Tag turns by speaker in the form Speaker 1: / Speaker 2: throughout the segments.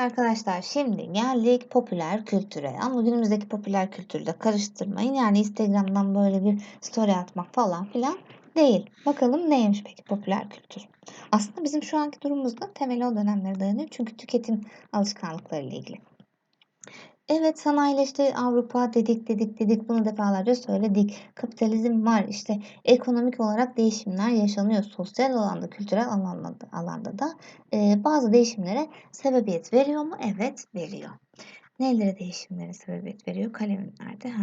Speaker 1: arkadaşlar şimdi geldik popüler kültüre. Ama günümüzdeki popüler kültürü de karıştırmayın. Yani Instagram'dan böyle bir story atmak falan filan değil. Bakalım neymiş peki popüler kültür? Aslında bizim şu anki durumumuzda temeli o dönemlere dayanıyor. Çünkü tüketim alışkanlıkları ile ilgili. Evet sanayileşti Avrupa dedik dedik dedik bunu defalarca söyledik. Kapitalizm var işte ekonomik olarak değişimler yaşanıyor. Sosyal alanda, kültürel alanda, alanda da e, bazı değişimlere sebebiyet veriyor mu? Evet veriyor. Nelere değişimlere sebebiyet veriyor? Kalemim? Ha.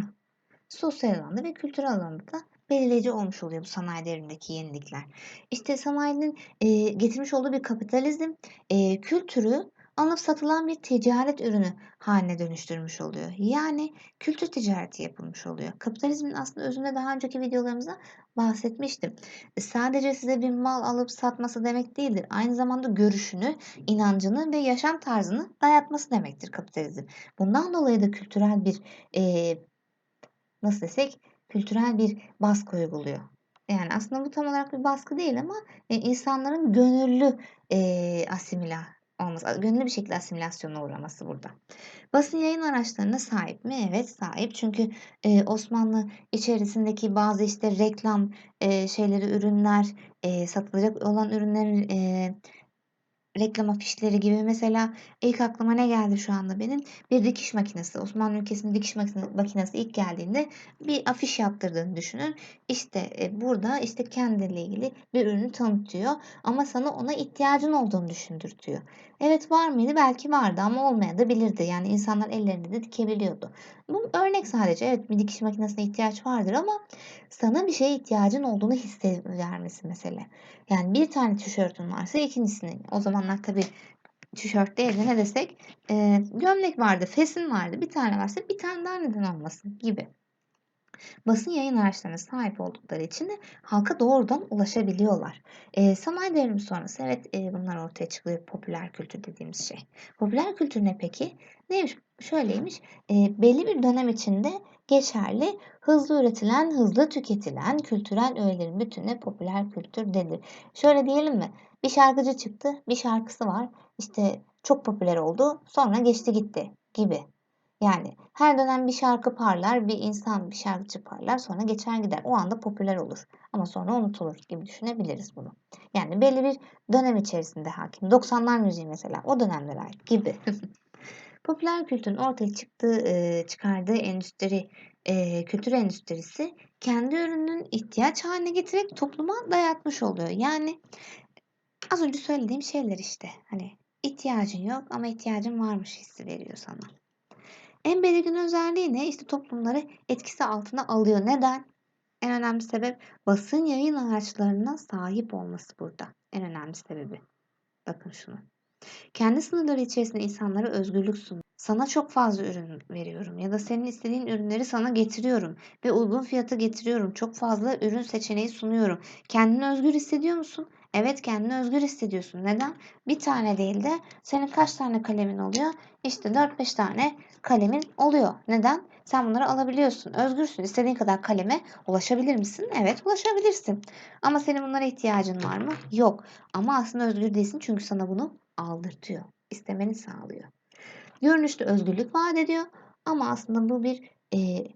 Speaker 1: Sosyal alanda ve kültürel alanda da belirleyici olmuş oluyor bu sanayi devrimindeki yenilikler. İşte sanayinin e, getirmiş olduğu bir kapitalizm e, kültürü alıp satılan bir ticaret ürünü haline dönüştürmüş oluyor. Yani kültür ticareti yapılmış oluyor. Kapitalizmin aslında özünde daha önceki videolarımızda bahsetmiştim. E, sadece size bir mal alıp satması demek değildir. Aynı zamanda görüşünü, inancını ve yaşam tarzını dayatması demektir kapitalizm. Bundan dolayı da kültürel bir e, nasıl desek kültürel bir baskı uyguluyor. Yani aslında bu tam olarak bir baskı değil ama e, insanların gönüllü e, asimila olması, gönüllü bir şekilde asimilasyona uğraması burada. Basın yayın araçlarına sahip mi? Evet sahip. Çünkü e, Osmanlı içerisindeki bazı işte reklam e, şeyleri, ürünler, e, satılacak olan ürünlerin e, reklam afişleri gibi mesela ilk aklıma ne geldi şu anda benim? Bir dikiş makinesi. Osmanlı ülkesinin dikiş makinesi ilk geldiğinde bir afiş yaptırdığını düşünün. İşte e, burada işte kendiyle ilgili bir ürünü tanıtıyor ama sana ona ihtiyacın olduğunu düşündürtüyor. Evet var mıydı? Belki vardı ama olmaya bilirdi. Yani insanlar ellerinde de dikebiliyordu. Bu örnek sadece. Evet bir dikiş makinesine ihtiyaç vardır ama sana bir şeye ihtiyacın olduğunu hissettirmesi mesele. Yani bir tane tişörtün varsa ikincisini. O zamanlar tabii tişört değil de ne desek e, gömlek vardı, fesin vardı. Bir tane varsa bir tane daha neden olmasın gibi basın yayın araçlarına sahip oldukları için de halka doğrudan ulaşabiliyorlar. E, sanayi devrimi sonrası evet e, bunlar ortaya çıkıyor popüler kültür dediğimiz şey. Popüler kültür ne peki? Neymiş? Şöyleymiş. E, belli bir dönem içinde geçerli, hızlı üretilen, hızlı tüketilen kültürel öğelerin bütününe popüler kültür denir. Şöyle diyelim mi? Bir şarkıcı çıktı, bir şarkısı var. İşte çok popüler oldu, sonra geçti gitti gibi. Yani her dönem bir şarkı parlar, bir insan bir şarkıcı parlar, sonra geçer gider. O anda popüler olur ama sonra unutulur gibi düşünebiliriz bunu. Yani belli bir dönem içerisinde hakim. 90'lar müziği mesela o dönemlere ait gibi. popüler kültürün ortaya çıktığı, çıkardığı endüstri, kültür endüstrisi kendi ürünün ihtiyaç haline getirerek topluma dayatmış oluyor. Yani az önce söylediğim şeyler işte. Hani ihtiyacın yok ama ihtiyacın varmış hissi veriyor sana. En belirgin özelliği ne? İşte toplumları etkisi altına alıyor. Neden? En önemli sebep basın yayın araçlarına sahip olması burada. En önemli sebebi. Bakın şunu. Kendi sınırları içerisinde insanlara özgürlük sunuyor. Sana çok fazla ürün veriyorum ya da senin istediğin ürünleri sana getiriyorum ve uygun fiyata getiriyorum. Çok fazla ürün seçeneği sunuyorum. Kendini özgür hissediyor musun? Evet kendini özgür hissediyorsun. Neden? Bir tane değil de senin kaç tane kalemin oluyor? İşte 4-5 tane kalemin oluyor. Neden? Sen bunları alabiliyorsun. Özgürsün. İstediğin kadar kaleme ulaşabilir misin? Evet ulaşabilirsin. Ama senin bunlara ihtiyacın var mı? Yok. Ama aslında özgür değilsin çünkü sana bunu aldırtıyor. İstemeni sağlıyor. Görünüşte özgürlük vaat ediyor ama aslında bu bir e,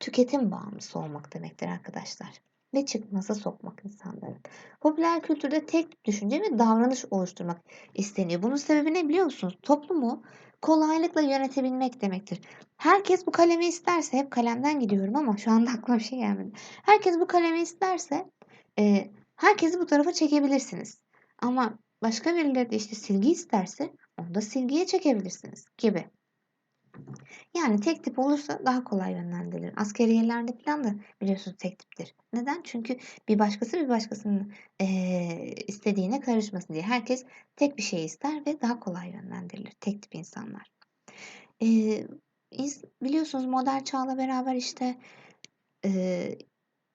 Speaker 1: tüketim bağımlısı olmak demektir arkadaşlar ve çıkmaza sokmak insanların. Popüler kültürde tek düşünce ve davranış oluşturmak isteniyor. Bunun sebebi ne biliyor musunuz? Toplumu kolaylıkla yönetebilmek demektir. Herkes bu kalemi isterse, hep kalemden gidiyorum ama şu anda aklıma bir şey gelmedi. Herkes bu kalemi isterse, e, herkesi bu tarafa çekebilirsiniz. Ama başka birileri de işte silgi isterse, onu da silgiye çekebilirsiniz gibi. Yani tek tip olursa daha kolay yönlendirilir. Askeriyelerde falan da biliyorsunuz tek tiptir. Neden? Çünkü bir başkası bir başkasının e, istediğine karışmasın diye. Herkes tek bir şey ister ve daha kolay yönlendirilir. Tek tip insanlar. E, biliyorsunuz modern çağla beraber işte e,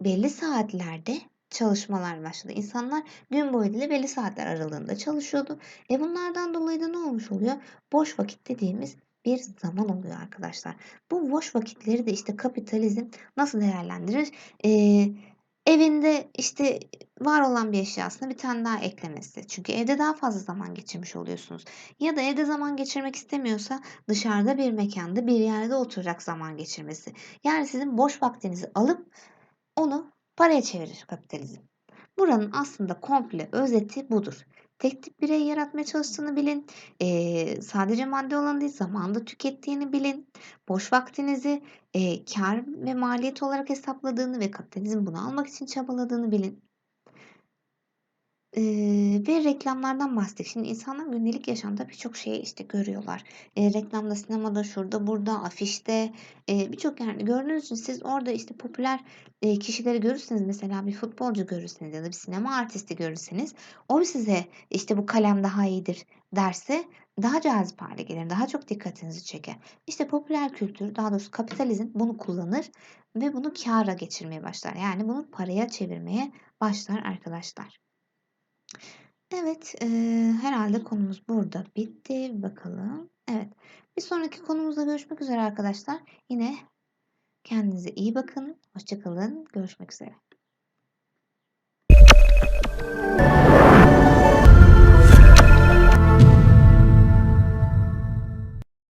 Speaker 1: belli saatlerde çalışmalar başladı. İnsanlar gün boyu değil belli saatler aralığında çalışıyordu. E bunlardan dolayı da ne olmuş oluyor? Boş vakit dediğimiz bir zaman oluyor arkadaşlar. Bu boş vakitleri de işte kapitalizm nasıl değerlendirir? Ee, evinde, işte, var olan bir eşyasına bir tane daha eklemesi. Çünkü evde daha fazla zaman geçirmiş oluyorsunuz. Ya da evde zaman geçirmek istemiyorsa dışarıda bir mekanda bir yerde oturarak zaman geçirmesi. Yani sizin boş vaktinizi alıp onu paraya çevirir kapitalizm. Buranın aslında komple özeti budur. Tek tip birey yaratmaya çalıştığını bilin. Eee, sadece maddi olan değil, zamanında tükettiğini bilin. Boş vaktinizi, eee, kâr ve maliyet olarak hesapladığını ve kapitalizmin bunu almak için çabaladığını bilin. Eee, ve reklamlardan bahsettik. Şimdi insanlar gündelik yaşamda birçok şeyi, işte, görüyorlar. Eee, reklamda, sinemada, şurada, burada, afişte, eee, birçok yerde gördüğünüz için siz orada, işte, popüler, eee, kişileri görürseniz, mesela bir futbolcu görürseniz ya da bir sinema artisti görürseniz o size, işte, "Bu kalem daha iyidir." derse daha cazip hâle gelir, daha çok dikkatinizi çeker. İşte, popüler kültür, daha doğrusu kapitalizm bunu kullanır ve bunu kâra geçirmeye başlar. Yani bunu paraya çevirmeye başlar arkadaşlar. Evet, e, herhalde konumuz burada bitti. Bakalım. Evet, bir sonraki konumuzda görüşmek üzere arkadaşlar. Yine kendinize iyi bakın. Hoşçakalın. Görüşmek üzere.